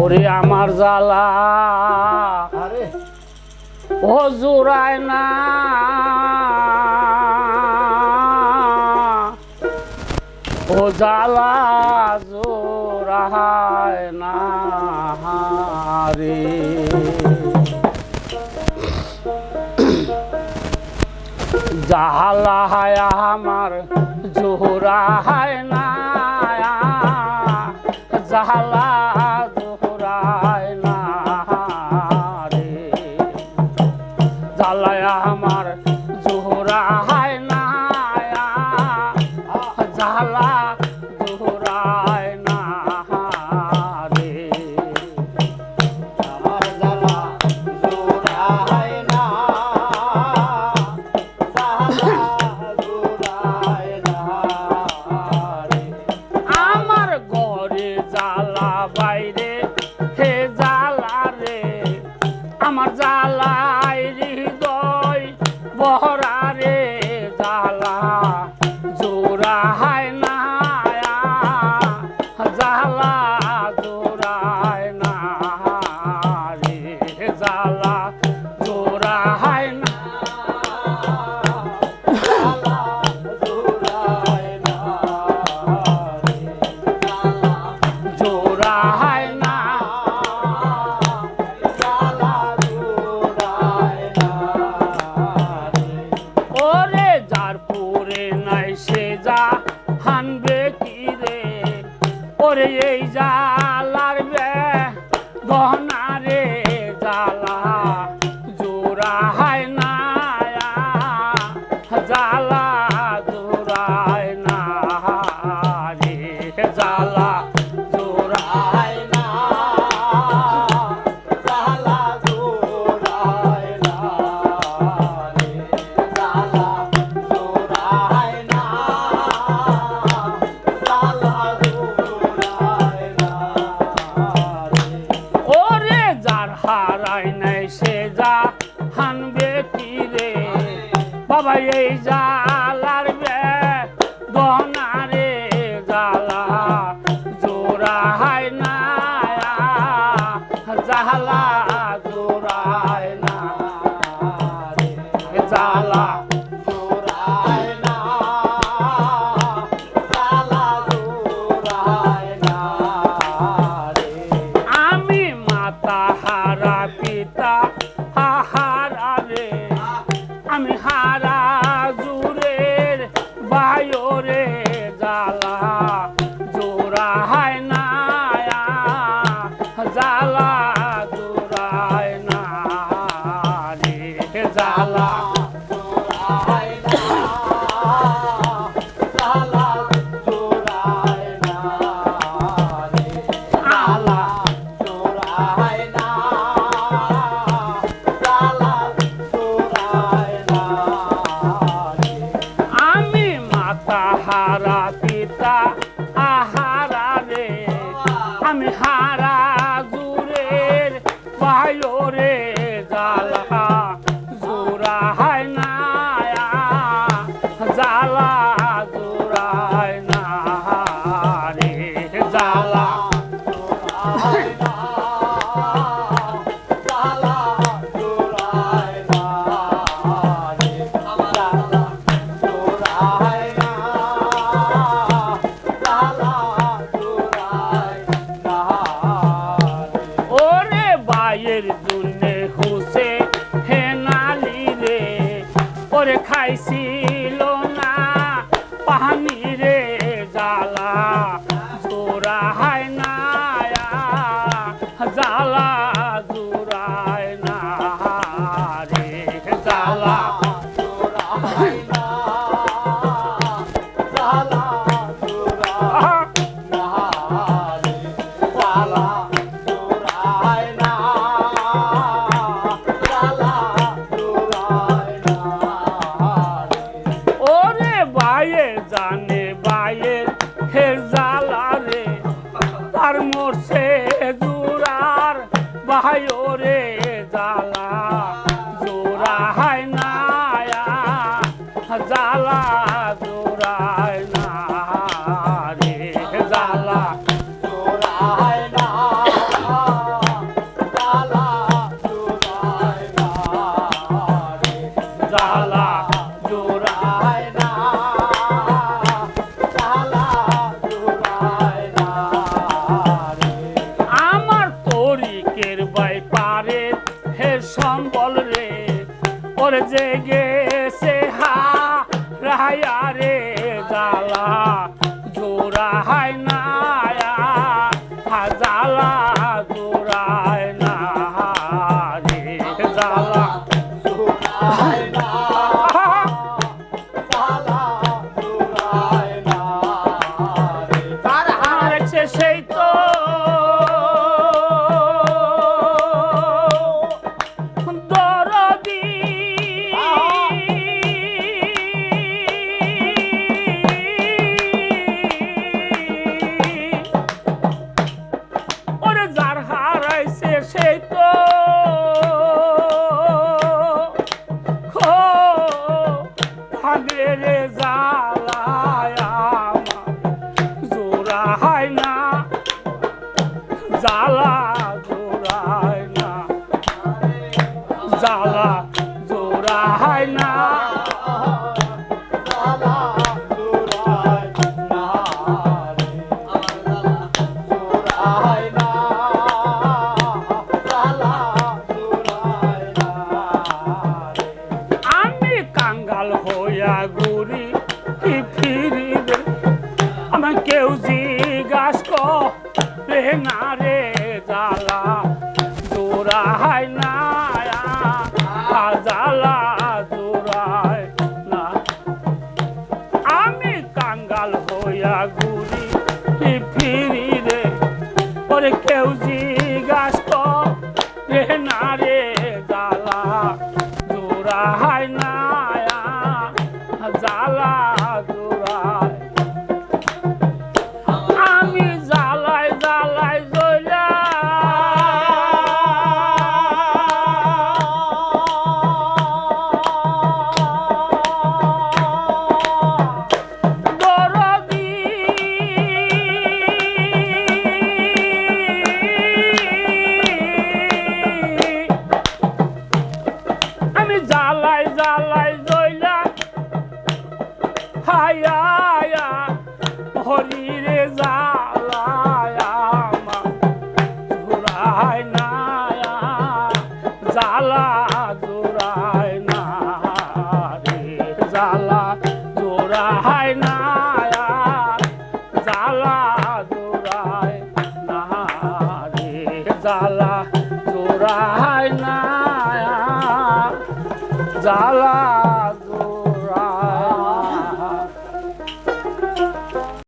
ওরে আমার জ্বালা। ও জোড়ায় না ও জ্বালা জোড়ায় না রে জাহালা হায় আমার জোড়া হায় না জাহালা sala. সে যা হানবে তীরে। বাবা এই যা বে দন হারাবে আমি হারা জুরের বায়োরে জ্বালা জোড়া হয় না জ্বালা জোড়ায় না রে জ্বালা। ওরে খাইছিল না পানি রে জ্বালা জোড়া হায় না জ্বালা জোড়ায় না রে জেগেছে হা রায়া রে জালা কেউ জিগাস করে না না না। আমি কাঙ্গাল হইয়া ঘুরি ফিরি রে? ওরে কেউজি হরিরে জালায়ামা জোড়ায় না জালা জোড়ায় না রে জালা জোড়ায় না জালা জোড়ায় না রে জালা জোড়ায় না